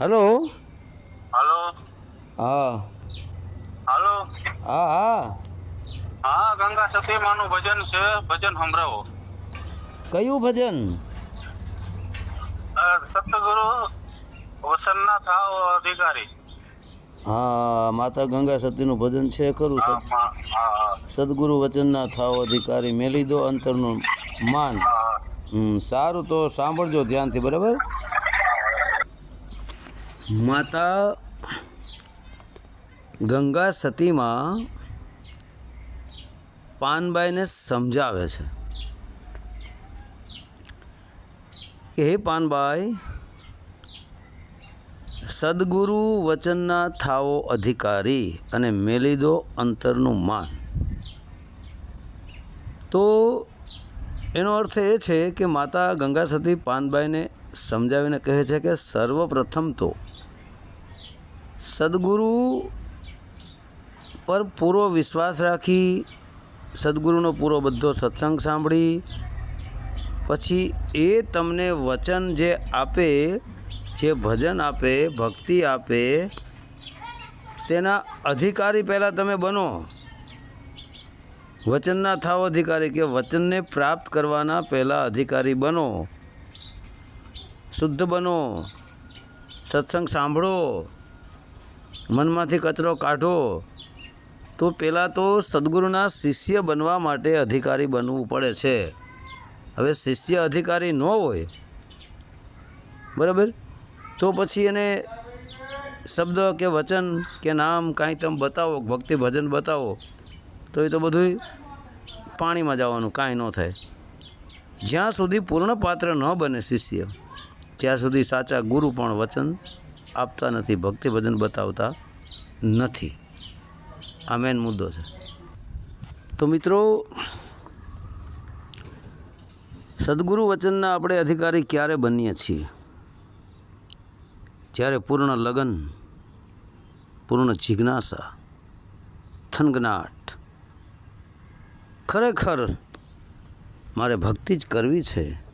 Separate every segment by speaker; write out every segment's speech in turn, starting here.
Speaker 1: Hello.
Speaker 2: Hello.
Speaker 1: હા.
Speaker 2: હાલો.
Speaker 1: હા હા.
Speaker 2: હા ગંગા સતીમાનું ભજન છે. ભજન સંભળાવો.
Speaker 1: કયું ભજન?
Speaker 2: સતગુરુ વસનના થાવ અધિકારી.
Speaker 1: હા માતા ગંગા સતીનું ભજન છે ખરું સદગુરુ વચનના થાવ અધિકારી મેલી દો અંતરનું માન. સારું તો સાંભળજો ધ્યાનથી બરાબર? માતા ગંગા સતીમાં પાનબાઈને સમજાવે છે કે હે પાનબાઈ, સદગુરુ વચનના થાવો અધિકારી અને મેલી દો અંતરનું માન. તો એનો અર્થ એ છે કે માતા ગંગા સતી પાનબાઈને સમજાવીને કહે છે કે સર્વપ્રથમ તો સદગુરુ પર પૂરો વિશ્વાસ રાખી સદગુરુનો પૂરો બધો સત્સંગ સાંભળી, પછી એ તમને વચન જે આપે, જે ભજન આપે, ભક્તિ આપે, તેના અધિકારી પહેલાં તમે બનો. વચનના થાવ અધિકારી કે વચનને પ્રાપ્ત કરવાના પહેલાં અધિકારી બનો. શુદ્ધ બનો. સત્સંગ સાંભળો. મનમાંથી કચરો કાઢો. તો પહેલાં તો સદગુરુના શિષ્ય બનવા માટે અધિકારી બનવું પડે છે. હવે શિષ્ય અધિકારી ન હોય, બરાબર? તો પછી એને શબ્દ કે વચન કે નામ કાંઈ તમે બતાવો, ભક્તિ ભજન બતાવો, તો એ તો બધું પાણીમાં જવાનું, કાંઈ ન થાય. જ્યાં સુધી પૂર્ણ પાત્ર ન બને શિષ્ય ત્યાં સુધી સાચા ગુરુ પણ વચન આપતા નથી ભક્તિ ભજન બતાવતા નથી. આ મેન મુદ્દો છે. તો મિત્રો, સદગુરુ વચનના આપણે અધિકારી ક્યારે બનીએ છીએ? જ્યારે પૂર્ણ લગન, પૂર્ણ જિજ્ઞાસા, થનગનાટ. ખરેખર મારે ભક્તિ જ કરવી છે.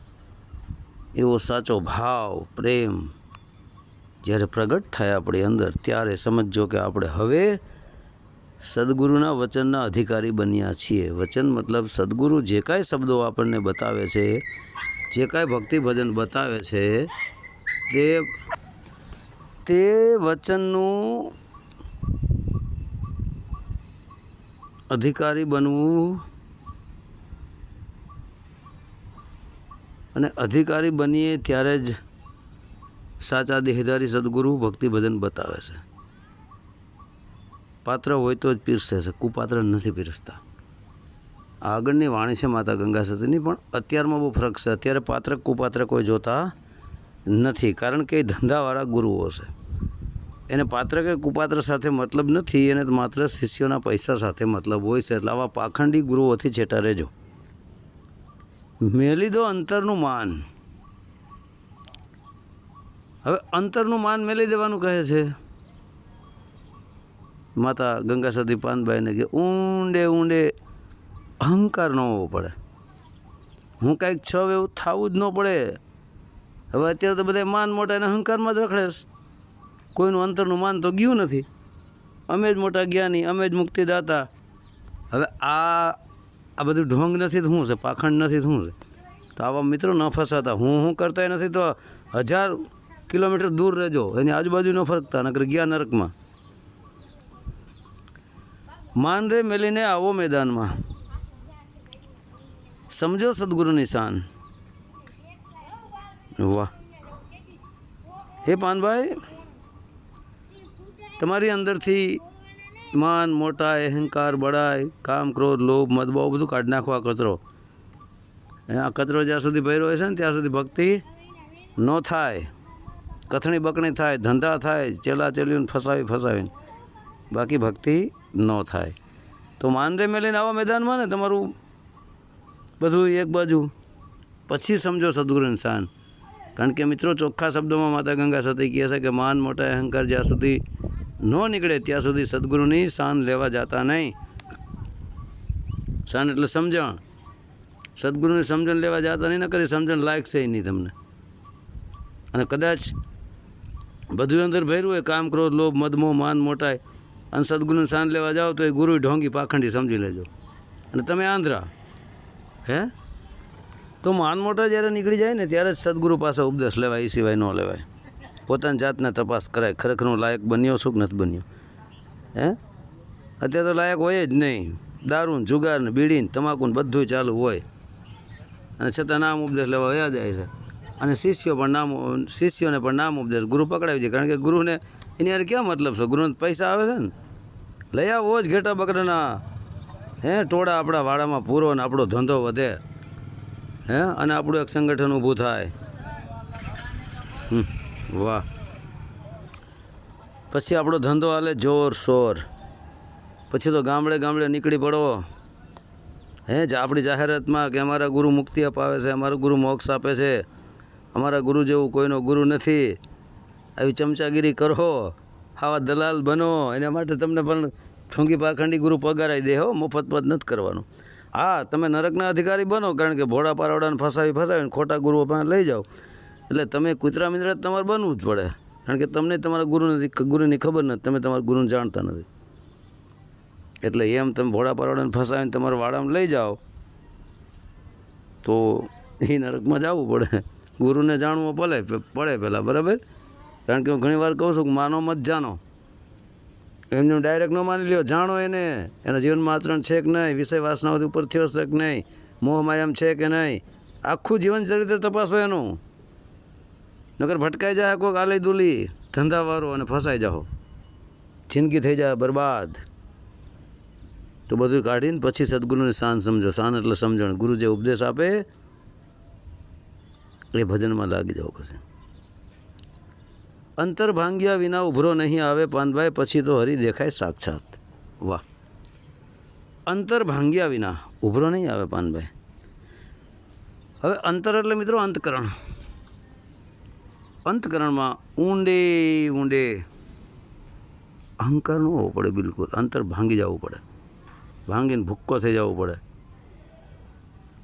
Speaker 1: એવો સાચો ભાવ, પ્રેમ જ્યારે પ્રગટ થાય આપણી અંદર, ત્યારે સમજજો કે આપણે હવે સદગુરુના વચનના અધિકારી બન્યા છીએ. વચન મતલબ સદગુરુ જે કાંઈ શબ્દો આપણને બતાવે છે, જે કાંઈ ભક્તિ ભજન બતાવે છે, તે તે વચનનું અધિકારી બનવું અને અધિકારી બનીએ ત્યારે જ સાચા દેહધારી સદગુરુ ભક્તિ ભજન બતાવે છે. પાત્ર હોય તો જ પીરસે છે, કુપાત્ર નથી પીરસતા. આગળની વાણી છે માતા ગંગા સતીની, પણ અત્યારમાં બહુ ફરક છે. અત્યારે પાત્ર કુપાત્ર કોઈ જોતા નથી, કારણ કે એ ધંધાવાળા ગુરુઓ છે. એને પાત્ર કે કુપાત્ર સાથે મતલબ નથી, એને માત્ર શિષ્યોના પૈસા સાથે મતલબ હોય છે. એટલે આવા પાખંડી ગુરુઓથી છેટા રહેજો. મેલી દો અંતરનું માન. હવે અંતરનું માન મેલી દેવાનું કહે છે. માતા ગંગા સતી પાનભાઈને કે ઊંડે ઊંડે અહંકાર ન હોવો પડે. હું કાંઈક છ એવું થવું જ ન પડે. હવે અત્યારે તો બધા માન મોટા અને અહંકારમાં જ રખડેશ કોઈનું અંતરનું માન તો ગયું નથી. અમે જ મોટા જ્ઞાની, અમે જ મુક્તિદાતા. હવે આ આ બધું ઢોંગ નથી તો શું છે? પાખંડ નથી તો શું છે? તો આવા મિત્રો ન ફસાતા. હું હું કરતા નથી તો હજાર કિલોમીટર દૂર રહેજો. એની આજુબાજુ ન ફરકતા નકર ગયા નરકમાં. માન રે મેલીને આવો મેદાનમાં. સમજો સદગુરુની શાન. વાહ. હે પાનભાઈ, તમારી અંદરથી માન મોટા અહંકાર બળાય કામ, ક્રોધ, લોભ, મદ, બહુ બધું કાઢી નાખો આ કચરો. આ કચરો જ્યાં સુધી ભર્યો છે ને, ત્યાં સુધી ભક્તિ ન થાય. કથણી બકણી થાય, ધંધા થાય, ચેલા ચેલીને ફસાવી ફસાવીને. બાકી ભક્તિ ન થાય. તો માનરે મેલીને આવા મેદાનમાં ને તમારું બધું એક બાજુ. પછી સમજો સદગુરુ ઇન્સાન કારણ કે મિત્રો ચોખ્ખા શબ્દોમાં માતા ગંગા સતી કહે છે કે, માન, મોટા અહંકાર જ્યાં સુધી ન નીકળે ત્યાં સુધી સદગુરુની શાન લેવા જતા નહીં. શાન એટલે સમજણ. સદગુરુની સમજણ લેવા જતા નહીં, ન કરી સમજણ લાયક છે નહીં તમને. અને કદાચ બધું અંદર ભર્યું હોય, કામ, ક્રોધ, લોભ મદમો માન મોટાય અને સદગુરુને શાન લેવા જાઓ તો એ ગુરુ ઢોંગી પાખંડી સમજી લેજો. અને તમે આંધ્રા, હે? તો માન, મોટા જ્યારે નીકળી જાય ને, ત્યારે જ સદગુરુ પાસે ઉપદેશ લેવાય, એ સિવાય ન લેવાય. પોતાની જાતને તપાસ કરાય. ખરેખર હું લાયક બન્યો છું કે નથી બન્યો? હે? અત્યારે તો લાયક હોય જ નહીં. દારૂ જુગાર ને બીડી ને તમાકુ ને બધું ચાલુ હોય. અને છતાં નામ ઉપદેશ લેવા વયા જાય છે. અને શિષ્યો પણ નામ શિષ્યોને પણ નામ ઉપદેશ ગુરુ પકડાવી દે. કારણ કે ગુરુને એની યાર ક્યાં મતલબ છે? ગુરુને પૈસા આવે છે ને. લઈ આવો જ ઘેટા બકરાના. હે, ટોળા આપણા વાડામાં પૂરો ને આપણો ધંધો વધે. હે? અને આપણું એક સંગઠન ઊભું થાય. વાહ. પછી આપણો ધંધો હાલે જોર શોર. પછી તો ગામડે ગામડે નીકળી પડો. હે, જ આપણી જાહેરાતમાં કે અમારા ગુરુ મુક્તિ અપાવે છે, અમારો ગુરુ મોક્ષ આપે છે. અમારા ગુરુ જેવું કોઈનો ગુરુ નથી. આવી ચમચાગીરી કરો. આવા દલાલ બનો. એના માટે તમને પણ ઠોંગી પાખંડી ગુરુ પગારાઈ દે હો, મફત પદ નથી કરવાનું. હા, તમે નરકના અધિકારી બનો, કારણ કે ભોળા પારવાડાને ફસાવી ફસાવીને ખોટા ગુરુઓ પાસે લઈ જાઓ. એટલે તમે કૂતરા મિત્ર તમારે બનવું જ પડે. કારણ કે તમને તમારા ગુરુ નથી ગુરુની ખબર નથી, તમે તમારા ગુરુને જાણતા નથી. એટલે એમ તમે ભોળા પારોડાને ફસાવીને તમારા વાડામાં લઈ જાઓ, તો એ નરકમાં જવું પડે. ગુરુને જાણવું પડે પડે પહેલાં બરાબર? કારણ કે હું ઘણી વાર કહું છું કે માનો મત જાણો. એમને ડાયરેક્ટ ન માની લ્યો, જાણો એને. એના જીવનમાં આચરણ છે કે નહીં, વિષય વાસનાઓથી ઉપર થયો છે કે નહીં મોહ માયામ છે કે નહીં, આખું જીવન ચરિત્ર તપાસો એનું. નકર ભટકાઈ જાય કોઈક આલય દુલી ધંધાવાળો અને ફસાઈ જાઓ જિંદગી થઈ જાય બરબાદ. તો બધું કાઢીને પછી સદગુરુને શાન સમજો. શાન એટલે સમજણ. ગુરુ જે ઉપદેશ આપે, એ ભજનમાં લાગી જાવ પછી. અંતર ભાંગ્યા વિના ઉભરો નહીં આવે પાનભાઈ, પછી તો હરી દેખાય સાક્ષાત. વાહ. અંતર ભાંગ્યા વિના ઉભરો નહીં આવે પાનભાઈ. હવે અંતર એટલે મિત્રો અંતકરણ. અંતકરણમાં ઊંડે ઊંડે અહંકાર ન હોવો પડે બિલકુલ. અંતર ભાંગી જવું પડે. ભાંગીને ભૂક્કો થઈ જવું પડે.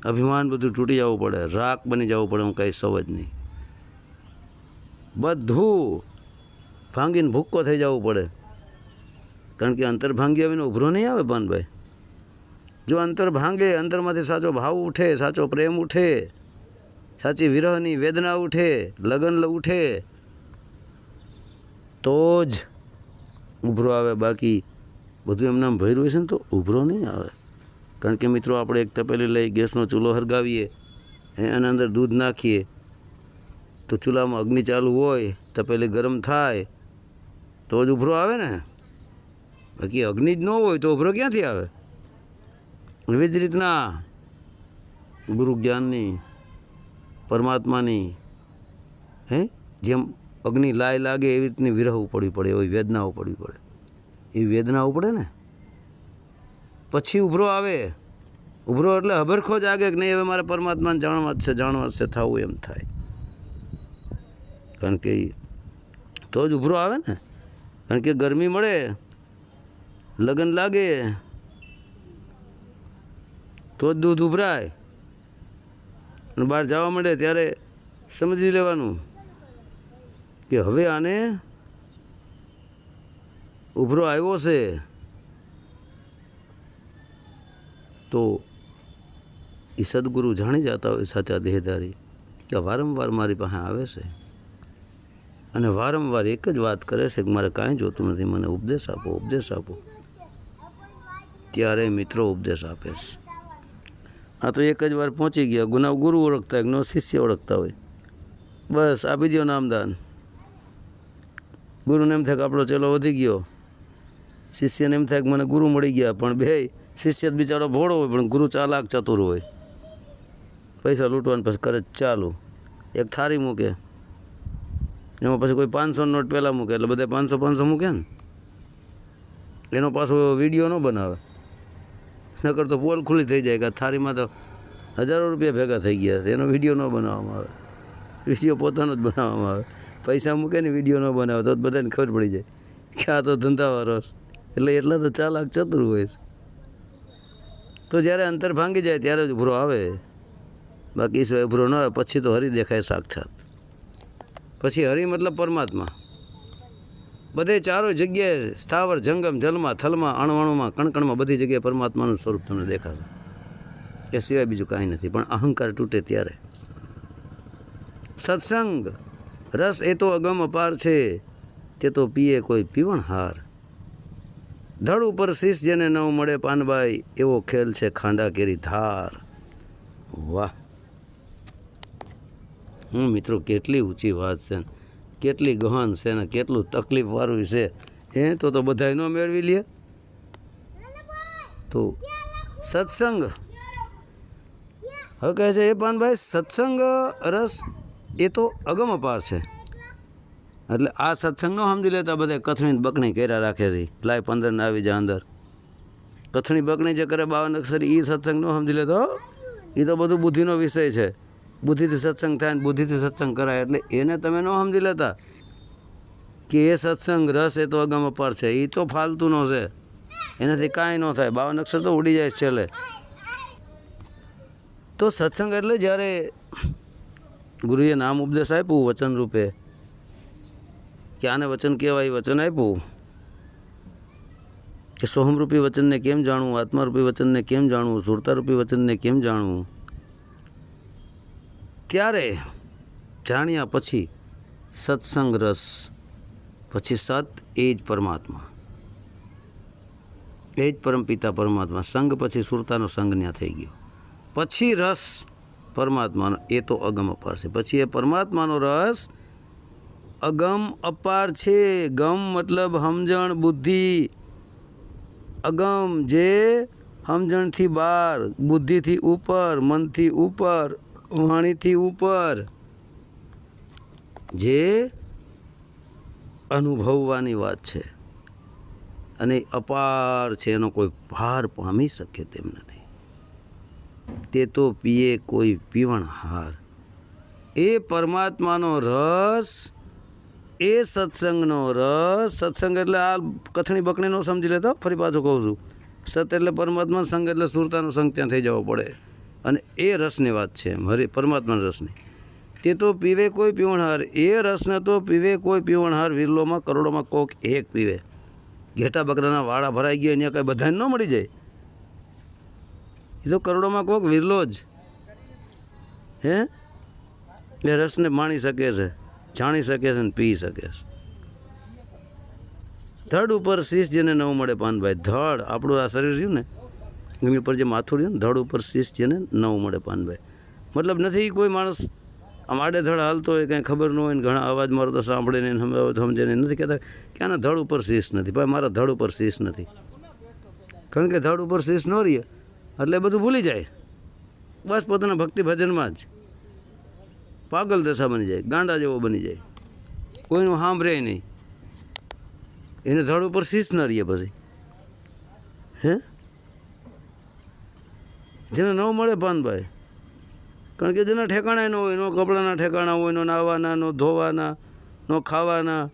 Speaker 1: અભિમાન બધું તૂટી જવું પડે. રાખ બની જવું પડે હું કંઈ સૌ નહીં. બધું ભાંગીને ભૂક્કો થઈ જવું પડે. કારણ કે અંતર ભાંગી આવીને ઉભરો નહીં આવે પાનભાઈ જો અંતર ભાંગે, અંતરમાંથી સાચો ભાવ ઉઠે, સાચો પ્રેમ ઉઠે સાચી વિરહની વેદના ઉઠે, લગન ઉઠે, તો જ ઉભરો આવે બાકી. બધું એમને આમ ભર્યું હશે ને તો ઉભરો નહીં આવે. કારણ કે મિત્રો, આપણે એક તપેલી લઈ ગેસનો ચૂલો હરગાવીએ એના અંદર દૂધ નાખીએ. તો ચૂલામાં અગ્નિ ચાલુ હોય, તપેલી ગરમ થાય, તો જ ઉભરો આવે ને. બાકી અગ્નિ જ ન હોય તો ઉભરો ક્યાંથી આવે? એવી જ રીતના ગુરુ જ્ઞાનની પરમાત્માની, હે? જેમ અગ્નિ લાય લાગે એવી રીતની વિરહ પડવી પડે, એવી વેદનાઓ પડવી પડે. એ વેદનાઓ પડે ને? પછી ઉભરો આવે. ઉભરો એટલે હબરખો જાગે કે નહીં, હવે મારે પરમાત્માને જાણવા જ છે, જાણવા જ છે, થવું એમ થાય. કારણ કે તો જ ઉભરો આવે ને? કારણ કે ગરમી મળે, લગન લાગે, તો જ દૂધ ઉભરાય. અને બહાર જવા માંડે ત્યારે સમજી લેવાનું કે હવે આને ઉભરો આવ્યો છે. તો એ સદગુરુ જાણી જતા હોય સાચા દેહધારી કે વારંવાર મારી પાસે આવે છે. અને વારંવાર એક જ વાત કરે છે કે મારે કાંઈ જોતું નથી, મને ઉપદેશ આપો ઉપદેશ આપો. ત્યારે મિત્રો ઉપદેશ આપે છે. આ તો એક જ વાર પહોંચી ગયા. ગુનાવ ગુરુ ઓળખતા હોય નો, શિષ્ય ઓળખતા હોય. બસ આપી દો નામદાન. ગુરુને એમ થાય કે આપણો ચેલો વધી ગયો. શિષ્યને એમ થાય કે મને ગુરુ મળી ગયા, પણ બે, શિષ્ય બિચારો ભોળો હોય, પણ ગુરુ ચાલાક, ચતુર હોય. પૈસા લૂંટવાનું પછી કરે ચાલુ. એક થારી મૂકે. એમાં પછી કોઈ પાંચસો નોટ પહેલાં મૂકે, એટલે બધા પાંચસો પાંચસો મૂકે ને. એનો પાછો વીડિયો ન બનાવે. નકર તો પોલ ખુલ્લી થઈ જાય કે થાળીમાં તો હજારો રૂપિયા ભેગા થઈ ગયા છે. એનો વીડિયો ન બનાવવામાં આવે. વીડિયો પોતાનો જ બનાવવામાં આવે. પૈસા મૂકે ને વીડિયો ન બનાવે તો બધાને ખબર પડી જાય કે આ તો ધંધાવાળો એટલે એટલા તો ચાલાક ચતુર હોય. તો જ્યારે અંતર ભાંગી જાય ત્યારે જ ઉભરો આવે. બાકી ઉભરો ન આવે, પછી તો હરી દેખાય સાક્ષાત. પછી હરી મતલબ પરમાત્મા. બધે ચારો જગ્યાએ સ્થાવર, જંગમ, જલમાં, થલમાં, અણવાણુમાં, કણકણમાં બધી જગ્યાએ પરમાત્માનું સ્વરૂપ તમને દેખાશે. એ સિવાય બીજું કાંઈ નથી, પણ અહંકાર તૂટે ત્યારે. સત્સંગ, રસ એ તો અગમ અપાર છે, તે તો પીએ કોઈ પીવણહાર. ધડ ઉપર શીશ જેને નવ મળે પાનબાઈ, એવો ખેલ છે ખાંડા કેરી ધાર. વાહ. હું મિત્રો, કેટલી ઊંચી વાત છે. કેટલી ગહન છે ને કેટલું તકલીફવાળું છે, હે? તો તો બધાય ન મેળવી લે. તો સત્સંગ. હવે કહે છે એ પાનભાઈ, સત્સંગ રસ એ તો અગમ અપાર છે. એટલે આ સત્સંગ નો સમજી લેતા બધા કથણી બકણી કર્યા રાખે છે. લાય પંદર ને આવી જાય અંદર. કથણી બકણી જે કરે બાવન અક્ષર એ સત્સંગ નો સમજી લેતો. એ તો બધું બુદ્ધિનો વિષય છે. બુદ્ધિથી સત્સંગ થાય ને બુદ્ધિથી સત્સંગ કરાય એટલે એને તમે ન સમજી લેતા કે એ સત્સંગ રસ એ તો અગમ અપાર છે એ તો ફાલતુનો છે. એનાથી કાંઈ ન થાય બાવન અક્ષર તો ઉડી જાય છે છેલ્લે. તો સત્સંગ એટલે જ્યારે ગુરુએ નામ ઉપદેશ આપ્યું વચન રૂપે, કે આને વચન કહેવાય વચન આપ્યું. કે સોહમરૂપી વચનને કેમ જાણવું, આત્મારૂપી વચનને કેમ જાણવું, સુરતારૂપી વચનને કેમ જાણવું? ત્યારે જાણ્યા પછી સત્સંગ રસ, પછી સત એ જ પરમાત્મા. એ જ પરમપિતા પરમાત્મા. સંગ પછી સુરતાનો સંઘ ત્યાં થઈ ગયો. પછી રસ પરમાત્માનો, એ તો અગમ અપાર છે. પછી એ પરમાત્માનો રસ અગમ અપાર છે. ગમ મતલબ સમજણ બુદ્ધિ. અગમ જે સમજણથી બહાર, બુદ્ધિથી ઉપર, મનથી ઉપર વાણીથી ઉપર. જે અનુભવવાની વાત છે. અને અપાર છે, એનો કોઈ ભાર પામી શકે તેમ નથી. તે તો પીએ કોઈ પીવણહાર એ પરમાત્માનો રસ, એ સત્સંગનો રસ. સત્સંગ એટલે આ કથણી બકણીનો સમજી લેતો, ફરી પાછું કહું છું. સત એટલે પરમાત્મા સંગ એટલે સુરતાનો સંગ, ત્યાં થઈ જવો પડે. અને એ રસની વાત છે એમ, હરે, પરમાત્માના રસની. તે તો પીવે કોઈ પીવણહાર, એ રસને તો પીવે કોઈ પીવણહાર, વિરલોમાં, કરોડોમાં કોક એક પીવે. ઘેટા બકરાના વાળા ભરાઈ ગયા અહીંયા કાંઈ બધાને ન મળી જાય. એ તો કરોડોમાં કોક વિરલો જ. હે? એ રસને માણી શકે છે, જાણી શકે છે ને પી શકે છે. ધડ ઉપર શીશ જેને નવું મળે પાનભાઈ, ધડ, આપણું આ શરીર રહ્યું ને એની ઉપર જે માથું રહ્યું ને, ધડ ઉપર શીશ જેને નવું મળે પાનભાઈ. મતલબ નથી કોઈ માણસ આમ આડેધડ હાલતો હોય, કંઈ ખબર ન હોય ને ઘણા અવાજ મારો તો સાંભળે ને સમજે ને નથી કહેતા કે આના ધડ ઉપર શીશ નથી. ભાઈ, મારા ધડ ઉપર શીશ નથી. કારણ કે ધડ ઉપર શીશ ન રહીએ એટલે બધું ભૂલી જાય. બસ પોતાના ભક્તિ ભજનમાં જ. પાગલ દશા બની જાય, ગાંડા જેવો બની જાય. કોઈનું સાંભળે નહીં. એને ધડ ઉપર શીશ ન રહીએ પછી. હે? જેને ન મળે પાનભાઈ કારણ કે જેના ઠેકાણા ન હોય એનો કપડાના ઠેકાણા હોય, નો નાહવાના નો ધોવાના, નો ખાવાના.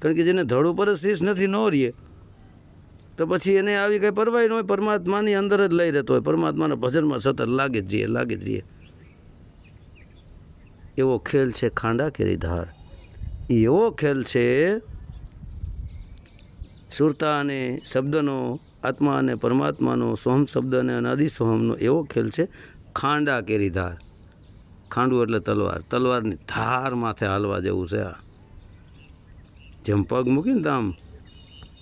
Speaker 1: કારણ કે જેને ધડ ઉપર જ નથી, ન રહીએ તો પછી એને આવી કંઈ પરવાય ન હોય, પરમાત્માની અંદર જ લઈ રહેતો હોય. પરમાત્માના ભજનમાં સતત લાગે જ રહીએ, લાગે જ રહીએ. એવો ખેલ છે ખાંડા કેરી ધાર. એવો ખેલ છે સુરતા અને શબ્દનો આત્મા અને પરમાત્માનો સોહમ શબ્દ અને અનાદિ સોહમનો એવો ખેલ છે, ખાંડા કેરી ધાર. ખાંડું એટલે તલવાર. તલવારની ધાર માથે હાલવા જેવું છે આ. જેમ પગ મૂકીને તો આમ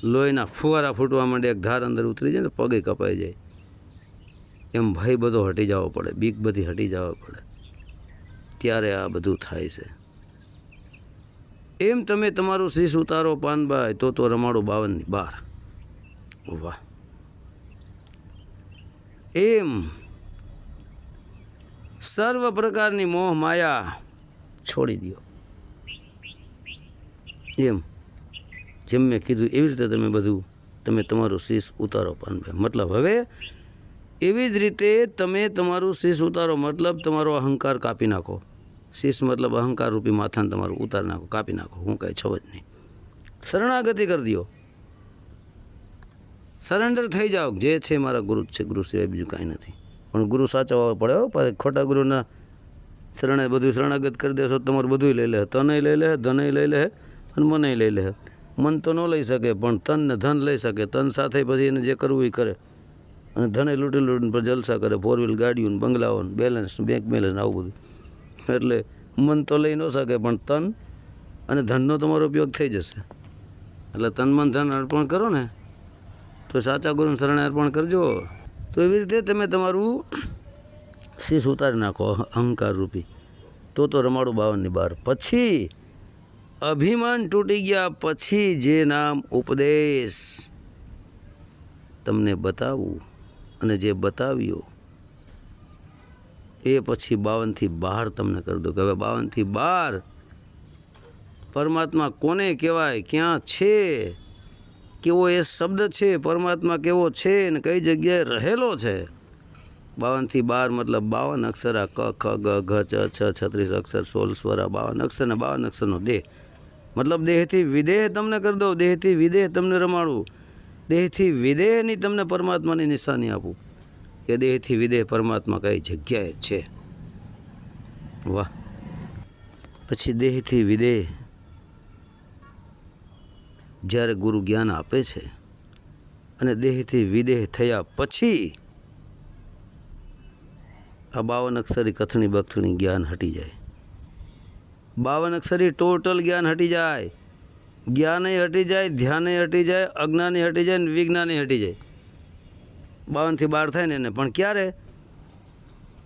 Speaker 1: લોહીના ફુવારા ફૂટવા માંડે એક ધાર અંદર ઉતરી જાય ને પગે કપાઈ જાય. એમ ભય બધો હટી જવો પડે. બીક બધી હટી જવા પડે. ત્યારે આ બધું થાય છે. એમ તમે તમારું શીશ ઉતારો પાનભાઈ તો તો રમાડો બાવનની બાર. વાહ. એમ સર્વ પ્રકારની મોહ માયા છોડી દો એમ જેમ મેં કીધું એવી રીતે તમે બધું તમે તમારું શીશ ઉતારો પાનભાઈ. મતલબ હવે એવી જ રીતે તમે તમારું શીશ ઉતારો, મતલબ તમારો અહંકાર કાપી નાખો. શીશ મતલબ અહંકાર રૂપી માથાને તમારું ઉતારી નાખો, કાપી નાખો. હું કાંઈ છો જ નહીં. શરણાગતિ કરી દો સરેન્ડર થઈ જાઓ. જે છે મારા ગુરુ છે. ગુરુ સિવાય બીજું કાંઈ નથી. પણ ગુરુ સાચવવા પડે પાછા ખોટા ગુરુના શરણે બધું શરણાગત કરી દેશો તમારું બધું લઈ લે તને લઈ લે ધને લઈ લે અને મને લઈ લે મન તો ન લઈ શકે, પણ તન ને ધન લઈ શકે. તન સાથે પછી એને જે કરવું એ કરે. અને ધને લૂંટી લૂંટીને પર જલસા કરે. ફોર વ્હીલ ગાડીઓને, બંગલાઓને બેલેન્સ બેંક બેલેન્સ આવું બધું. એટલે મન તો લઈ ન શકે, પણ તન અને ધનનો તમારો ઉપયોગ થઈ જશે. એટલે તન, મન, ધન અર્પણ કરો ને. તો સાચા ગુરુ શરણે અર્પણ કરજો. તો એવી રીતે તમે તમારું શીશ ઉતારી નાખો, અહંકાર રૂપી. તો તો રમાડું બાવનની બહાર પછી અભિમાન તૂટી ગયા પછી જે નામ ઉપદેશ તમને બતાવવું અને જે બતાવ્યો, એ પછી બાવનથી બહાર તમને કરી દો કે હવે બાવનથી બહાર પરમાત્મા કોને કહેવાય, ક્યાં છે? કેવો એ શબ્દ છે, પરમાત્મા કેવો છે ને કઈ જગ્યાએ રહેલો છે? બાવનથી બાર મતલબ બાવન અક્ષર આ ક, ખ, ગ, ઘ, ચ, છ, છત્રીસ અક્ષર, સોળ, સ્વર બાવન અક્ષર ને બાવન અક્ષરનો દેહ. મતલબ દેહથી વિદેહ તમને કરી દઉં, દેહથી વિદેહ તમને રમાડું. દેહથી વિદેહની તમને પરમાત્માની નિશાની આપું કે દેહથી વિદેહ પરમાત્મા કઈ જગ્યાએ છે? વાહ. પછી દેહથી વિદેહ જ્યારે ગુરુ જ્ઞાન આપે છે અને દેહથી વિદેહ થયા પછી આ બાવન અક્ષરી કથણી બથણી જ્ઞાન હટી જાય. બાવન અક્ષરી ટોટલ જ્ઞાન હટી જાય. જ્ઞાનય હટી જાય, ધ્યાનય હટી જાય અજ્ઞાની હટી જાય ને વિજ્ઞાને હટી જાય. બાવનથી બાર થાય ને એને. પણ ક્યારે?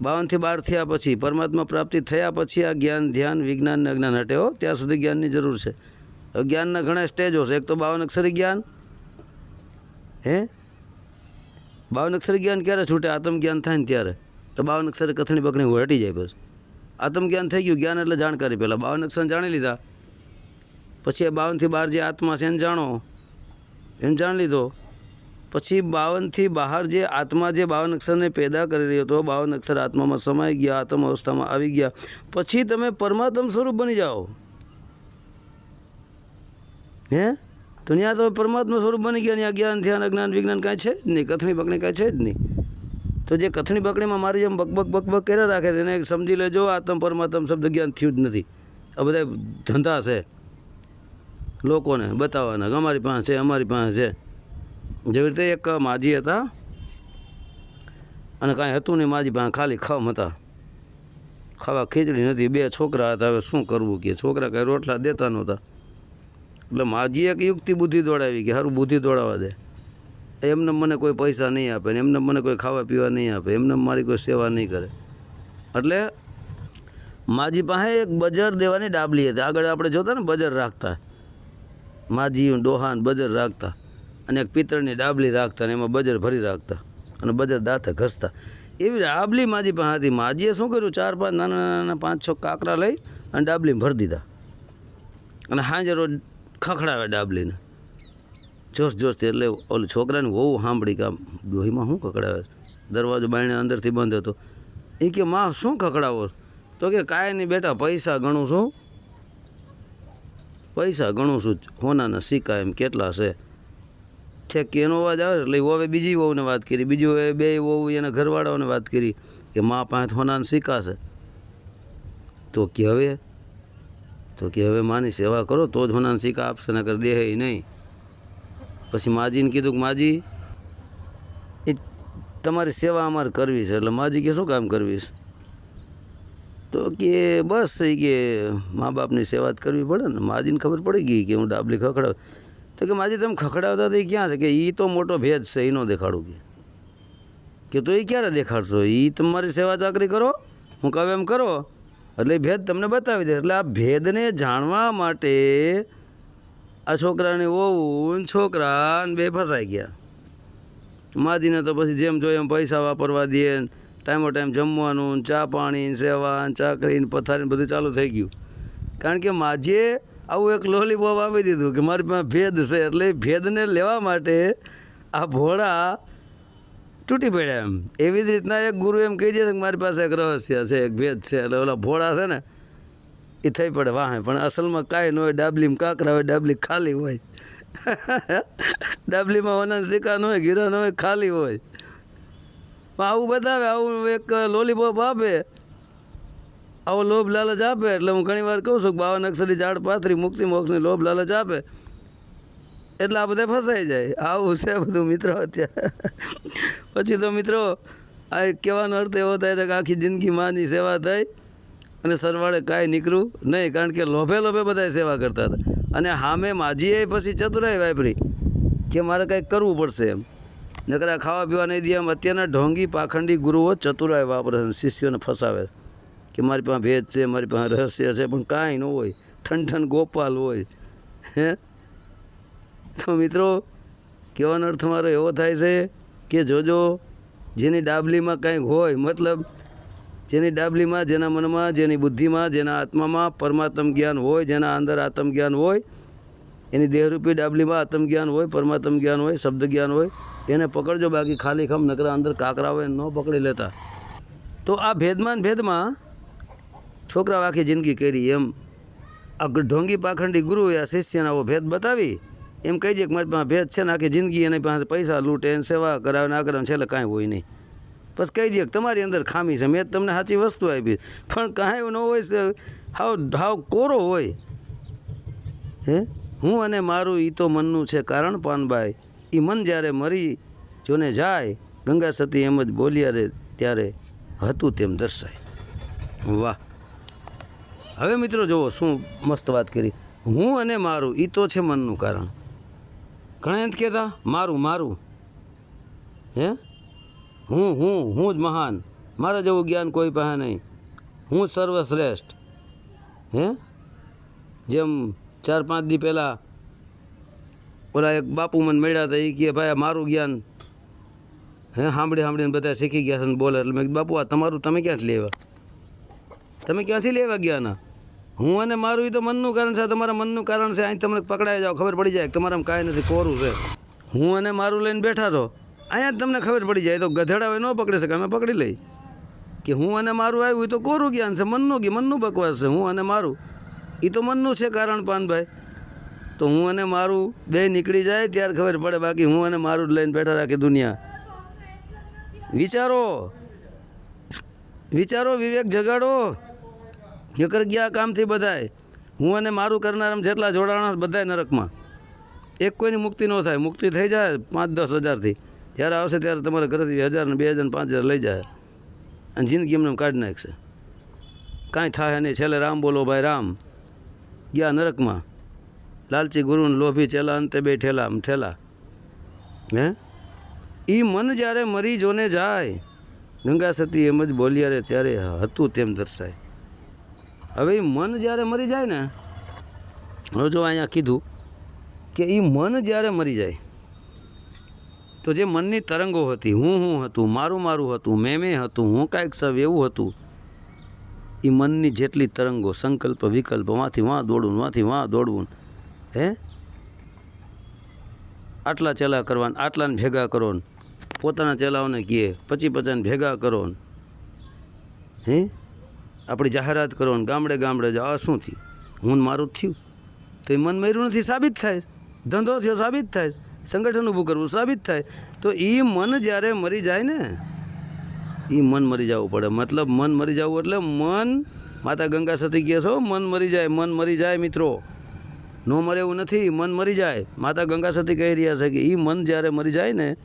Speaker 1: બાવનથી બાર થયા પછી, પરમાત્મા પ્રાપ્તિ થયા પછી આ જ્ઞાન, ધ્યાન, વિજ્ઞાન ને અજ્ઞાન હટે હો. ત્યાં સુધી જ્ઞાનની જરૂર છે. જ્ઞાનના ઘણા સ્ટેજો છે. એક તો બાવન અક્ષરી જ્ઞાન. હે? બાવન અક્ષર જ્ઞાન ક્યારે છૂટે? આત્મજ્ઞાન થાય ને ત્યારે. તો બાવન અક્ષરે કથણી બકણી હટી જાય બસ. આત્મજ્ઞાન થઈ ગયું, જ્ઞાન એટલે જાણકારી પહેલાં. બાવન અક્ષર જાણી લીધા. પછી એ બાવનથી બહાર જે આત્મા છે એને જાણો. એમ જાણી લીધો. પછી બાવનથી બહાર જે આત્મા જે બાવન અક્ષરને પેદા કરી રહ્યો હતો, બાવન અક્ષર આત્મામાં સમાઈ ગયા, આત્મ અવસ્થામાં આવી ગયા. પછી તમે પરમાત્મ સ્વરૂપ બની જાઓ. હે? તો ત્યાં તો પરમાત્મા સ્વરૂપ બની ગયા ત્યાં જ્ઞાન, ધ્યાન, અજ્ઞાન, વિજ્ઞાન કાંઈ છે જ નહીં. કથણી બકણી કાંઈ છે જ નહીં. તો જે કથણી બકણીમાં મારી જેમ બકબક બકબક કર્યા રાખે છે, એને સમજી લેજો આત્મ પરમાત્મ શબ્દ જ્ઞાન થયું જ નથી. આ બધા ધંધા છે લોકોને બતાવવાના કે અમારી પાસે છે, અમારી પાસે છે. જેવી રીતે એક માજી હતા અને કાંઈ હતું નહીં, માજી પાસે ખાલી ખમ હતા. ખાવા ખીચડી નથી, બે છોકરા હતા, હવે શું કરવું કે? છોકરા કાંઈ રોટલા દેતા નહોતા. એટલે માજી એક યુક્તિ બુદ્ધિ દોડાવી કે સારું બુદ્ધિ દોડાવવા દે. એમને મને કોઈ પૈસા નહીં આપે ને એમને મને કોઈ ખાવા પીવા નહીં આપે, એમને મારી કોઈ સેવા નહીં કરે. એટલે માજી પાસે એક બજર દેવાની ડાબલી હતી. આગળ આપણે જોતા ને બજર રાખતા. માજી ડોહાન બજર રાખતા. અને એક પિત્તળની ડાબલી રાખતા ને એમાં બજર ભરી રાખતા. અને બજર દાંતે ઘસતા. એવી ડાબલી માજી પાસે હતી. માજીએ શું કર્યું? ચાર પાંચ નાના નાના પાંચ છ કાંકરા લઈ અને ડાબલી ભરી દીધા. અને સાંજે રોજ ખખડાવે ડાબલીને. જોશ જોશથી એટલે ઓલું છોકરાને બહુ સાંભળી કે આમ ડોહીમાં શું ખખડાવે દરવાજો બાયણે અંદરથી બંધ હતો. એ કે, માં, શું ખખડાવો તો કે, કાંઈ નહીં બેટા, પૈસા ગણું છું. પૈસા ગણું છું? હોનાના સિક્કા એમ કેટલા છે? છે કે એનો અવાજ આવે એટલે હવે બીજી વહુને વાત કરી. બીજી હવે બે વહુ એના ઘરવાળાઓને વાત કરી કે, મા પાસે હોનાના સિક્કા છે. તો કે, હવે તો કે હવે માની સેવા કરો, તો જ હોનાના સિક્કા આપશે, નકર દેહે નહીં. પછી માજીને કીધું કે માજી, એ તમારી સેવા અમારે કરવી છે, એટલે માજી કે શું કામ કરવી છે? તો કે બસ એ કે મા બાપની સેવા જ કરવી પડે ને, માજીને ખબર પડી ગઈ કે હું ડાબલી ખખડાવ. તો કે માજી તમે ખખડાવતા તો એ ક્યાં છે? કે એ તો મોટો ભેદ છે એનો દેખાડું કે. કે તો એ ક્યારે દેખાડશો? એ તમારી સેવા ચાકરી કરો? હું કહું એમ કરો? એટલે ભેદ તમને બતાવી દે. એટલે આ ભેદને જાણવા માટે આ છોકરાને વહુ ને છોકરા બે ફસાઈ ગયા. માજીને તો પછી જેમ જોઈએ એમ પૈસા વાપરવા દે ટાઈમો ટાઈમ જમવાનું ચા પાણી સેવા ચાકરીને ચાકરી ને પથારી ને બધું ચાલુ થઈ ગયું. કારણ કે માજીએ આવું એક લોલીપોપ આપી દીધું કે મારી પાસે ભેદ છે. એટલે ભેદને લેવા માટે આ ભોળા તૂટી પડ્યા એમ. એવી જ રીતના એક ગુરુ એમ કહી દે કે મારી પાસે એક રહસ્ય છે, એક ભેદ છે. એટલે ઓલા ભોળા છે ને, એ થઈ પડે વાહે. પણ અસલમાં કાંઈ ન હોય, ડાબલીમાં કાંકરા હોય, ડાબલી ખાલી હોય. ડાબલીમાં વનન સિક્કા ન હોય ગીરા ન હોય, ખાલી હોય. પણ આવું બતાવે, આવું એક લોલીપોપ આપે. આવો લોભ લાલચ આપે. એટલે હું ઘણી વાર કહું છું કે બાવન અક્ષરી ઝાડ પાથરી મુક્તિ મોક્ષની લોભ લાલચ આપે. એટલે આ બધા ફસાઈ જાય. આવું છે બધું મિત્રો અત્યારે. પછી તો મિત્રો, આ કહેવાનો અર્થ એવો થાય છે કે આખી જિંદગી માની સેવા થઈ અને સરવાળે કાંઈ નીકળ્યું નહીં, કારણ કે લોભે લોભે બધા સેવા કરતા હતા. અને હામે માજીએ પછી ચતુરાઈ વાપરી, કે મારે કંઈક કરવું પડશે એમ. નકરા ખાવા પીવા નહીં દે એમ. અત્યારના ઢોંગી પાખંડી ગુરુઓ ચતુરાઈ વાપરે છે શિષ્યોને ફસાવે કે મારી પાસે ભેદ છે, મારી પાસે રહસ્ય છે, પણ કાંઈ ન હોય. ઠન ઠન ગોપાલ હોય. હે? તો મિત્રો, કહેવાનો અર્થ મારો એવો થાય છે કે જોજો, જેની ડાબલીમાં કંઈક હોય, મતલબ જેની ડાબલીમાં, જેના મનમાં, જેની બુદ્ધિમાં, જેના આત્મામાં પરમાત્મ જ્ઞાન હોય, જેના અંદર આત્મ જ્ઞાન હોય, એની દેહરૂપી ડાબલીમાં આત્મ જ્ઞાન હોય, પરમાત્મ જ્ઞાન હોય, શબ્દ જ્ઞાન હોય, એને પકડજો બાકી ખાલી ખમ, નકરા અંદર કાકરા હોય ન પકડી લેતા. તો આ ભેદમાં ભેદમાં છોકરા આખી જિંદગી કરી એમ. આ ઢોંગી પાખંડી ગુરુએ આ શિષ્યના ભેદ બતાવી. એમ કહી દે કે મારી પાસે ભેદ છે ને આખી જિંદગી એની પાસે પૈસા લૂંટે એને સેવા કરાવે ના કરાવે છેલ્લે કાંઈ હોય નહીં. બસ કહી દે કે તમારી અંદર ખામી છે. મેં તમને સાચી વસ્તુ આપી. પણ કાંઈ ન હોય હાવ હાવ કોરો હોય. હે? હું અને મારું એ તો મનનું છે કારણ પાનભાઈ એ મન જ્યારે મરી, જોને જાય, ગંગા સતી એમ જ બોલ્યા રે ત્યારે હતું તેમ દર્શાય. વાહ. હવે મિત્રો જુઓ શું મસ્ત વાત કરી. હું અને મારું એ તો છે મનનું કારણ. ઘણા એમ કહેતા? મારું મારું. હે? હું હું હું જ મહાન. મારા જેવું જ્ઞાન કોઈ પાસે નહીં. હું સર્વશ્રેષ્ઠ. હે? જેમ ચાર, પાંચ દી પહેલાં ઓલા એક બાપુ મને મળ્યા હતા એ કહે, ભાઈ, આ મારું જ્ઞાન હે? સાંભળી સાંભળીને બધા શીખી ગયા છે ને બોલે. એટલે મેં બાપુ, આ તમારું તમે ક્યાંથી લેવા? તમે ક્યાંથી લેવા ગયા ના હું અને મારું એ તો મનનું કારણ છે તમારા મનનું કારણ છે અહીં તમને પકડાઈ જાઓ, ખબર પડી જાય કે તમારામાં કાંઈ નથી, કોરું છે. હું અને મારું લઈને બેઠા છો અહીંયા જ તમને ખબર પડી જાય તો ગધેડા હોય ન પકડી શકે, અમે પકડી લઈ. કે હું અને મારું આવ્યું એ તો કોરું જ્ઞાન છે, મનનું કે મનનું બકવાસ છે, હું અને મારું. એ તો મનનું છે કારણ, પાનભાઈ. તો હું અને મારું બે નીકળી જાય, ત્યારે ખબર પડે બાકી હું અને મારું જ લઈને બેઠા રાખી દુનિયા. વિચારો. વિચારો, વિવેક જગાડો. નકર ગયા કામથી બધાય. હું અને મારું કરનારામ જેટલા જોડાણા બધાય નરકમાં. એક કોઈની મુક્તિ ન થાય. મુક્તિ થઈ જાય પાંચ દસ હજારથી. જ્યારે આવશે ત્યારે તમારા ઘરેથી હજાર ને બે હજાર પાંચ હજાર લઈ જાય. અને જિંદગી એમને એમ કાઢી નાખશે. કાંઈ થાય નહીં. છેલ્લે રામ બોલો ભાઈ, રામ. ગયા નરકમાં. લાલચી ગુરુને લોભી ચેલા અંતે બે ઠેલા આમ ઠેલા. હે? એ મન જ્યારે મરી જોને જાય, ગંગા સતી એમ જ બોલ્યા રે, ત્યારે હતું તેમ દર્શાય. હવે એ મન જ્યારે મરી જાય ને, હવે જો અહીંયા કીધું કે એ મન જ્યારે મરી જાય, તો જે મનની તરંગો હતી, હું હું હતું, મારું મારું હતું, મેં મેં હતું, હું કાંઈક સવ એવું હતું એ મનની જેટલી તરંગો, સંકલ્પ, વિકલ્પ, વાંથી વાં દોડવું, વાંથી વાં દોડવું, હે? આટલા ચેલા કરવાના, આટલાને ભેગા કરો ને પોતાના ચેલાઓને કહે પચી પચાને ભેગા કરો ને હે? આપણી જાહેરાત કરો ને ગામડે ગામડે જાઓ. શું થયું? હું મારું જ થયું. તો એ મન મર્યું નથી, સાબિત થાય. ધંધો થયો, સાબિત થાય. સંગઠન ઊભું કરવું સાબિત થાય. તો એ મન જ્યારે મરી જાય ને, એ મન મરી જવું પડે. મતલબ મન મરી જવું એટલે મન માતા ગંગા સતી કહે છો મન મરી જાય, મન મરી જાય મિત્રો. નો મરે એવું નથી, મન મરી જાય. માતા ગંગા સતી કહી રહ્યા છે કે એ મન જ્યારે મરી જાય ને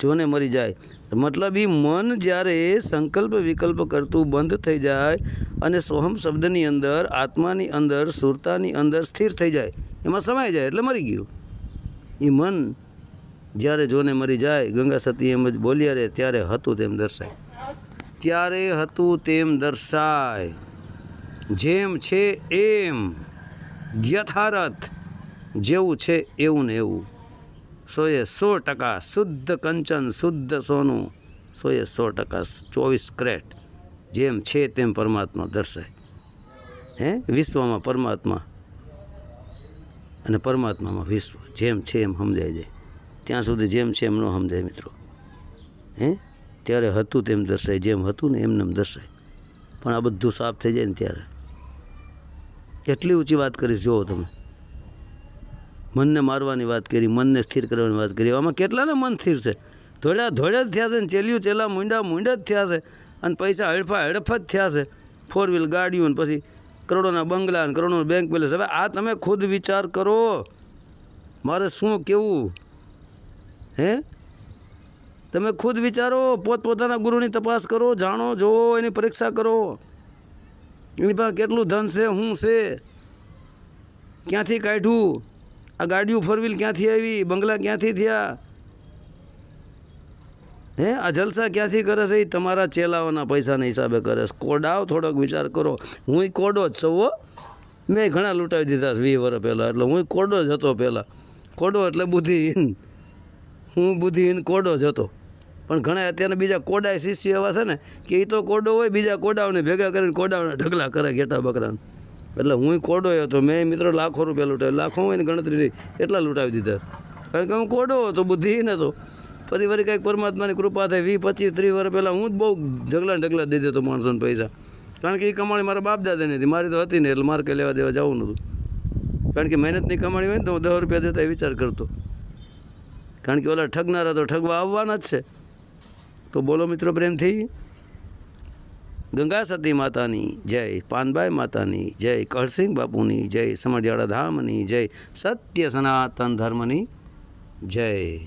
Speaker 1: જોને મરી જાય. મતલબ એ મન જ્યારે સંકલ્પ વિકલ્પ કરતું બંધ થઈ જાય અને સોહમ શબ્દની અંદર, આત્માની અંદર, સુરતાની અંદર સ્થિર થઈ જાય, એમાં સમાઈ જાય એટલે મરી ગયું. એ મન જ્યારે જોને મરી જાય, ગંગા સતી એમ જ બોલ્યા રે, ત્યારે હતું તેમ દર્શાય. ત્યારે હતું તેમ દર્શાય. જેમ છે એમ, યથારથ જેવું છે એવું ને એવું. સોએ સો ટકા શુદ્ધ કંચન, શુદ્ધ સોનું, સોએ સો ટકા ચોવીસ ક્રેટ, જેમ છે તેમ પરમાત્મા દર્શાય. હે? વિશ્વમાં પરમાત્મા અને પરમાત્મામાં વિશ્વ, જેમ છે એમ સમજાય જાય. ત્યાં સુધી જેમ છે એમ ન સમજાય મિત્રો. હે? ત્યારે હતું તેમ દર્શાય, જેમ હતું ને એમને એમ દર્શાય. પણ આ બધું સાફ થઈ જાય ને ત્યારે. કેટલી ઊંચી વાત કરીશ, જુઓ તમે. મનને મારવાની વાત કરી, મનને સ્થિર કરવાની વાત કરી. આમાં કેટલાને મન સ્થિર છે? ધોળ્યા ધોળ્યા જ થયા છે ને ચેલિયું, ચેલા, મૂંડા મૂંડા જ થયા છે. અને પૈસા હડફા હડફ જ થયા છે. ફોર વ્હીલ ગાડીઓ ને પછી કરોડોના બંગલા ને કરોડોના બેંક બેલેન્સ હવે આ તમે ખુદ વિચાર કરો. મારે શું કેવું? હે? તમે ખુદ વિચારો, પોતપોતાના ગુરુની તપાસ કરો, જાણો જુઓ એની પરીક્ષા કરો. એની પાસે કેટલું ધન છે શું છે? ક્યાંથી કાઢ્યું? આ ગાડીઓ ફોર વ્હીલ ક્યાંથી આવી? બંગલા ક્યાંથી થયા? હે? આ જલસા ક્યાંથી કરે છે? એ તમારા ચેલાઓના પૈસાના હિસાબે કરે છે. કોડાવ થોડોક વિચાર કરો. હું કોડો જ સૌ મેં ઘણા લૂંટાવી દીધા વીસ વર્ષ પહેલાં, એટલે હું કોડો જ હતો પહેલાં. કોડો એટલે બુદ્ધિહીન. હું બુદ્ધિહીન કોડો જ હતો. પણ ઘણા અત્યારે બીજા કોડાય શિષ્ય એવા છે ને, કે એ તો કોડો હોય, બીજા કોડાઓને ભેગા કરીને કોડાઓને ઢગલા કરે ઘેટા બકરાને. એટલે હું કોડો હતો, મેં મિત્રો લાખો રૂપિયા લૂંટાવ્યા લાખો હોય ને ગણતરી એટલા લૂંટાવી દીધા. કારણ કે હું કોડો હતો બુદ્ધિહીન હતો. પછી વળી કંઈક પરમાત્માની કૃપા થઈ, વીસ, પચીસ, ત્રીસ વર્ષ પહેલાં હું જ બહુ ઢગલા ઢગલા દઈ દેતો માણસોને પૈસા. કારણ કે એ કમાણી મારા બાપ દાદાની હતી મારી તો હતી ને એટલે મારે કંઈ લેવા દેવા જવું નહોતું. કારણ કે મહેનતની કમાણી હોય ને તો હું દસ રૂપિયા દેતા એ વિચાર કરતો. કારણ કે ઓલા ઠગનારા તો ઠગવા આવવાના જ છે. તો બોલો મિત્રો પ્રેમથી ગંગા સતી માતાની જય, પાનબાઈ માતાની જય કળસિંહ બાપુની જય, સમઢિયાળા ધામની જય, સત્ય સનાતન ધર્મની જય.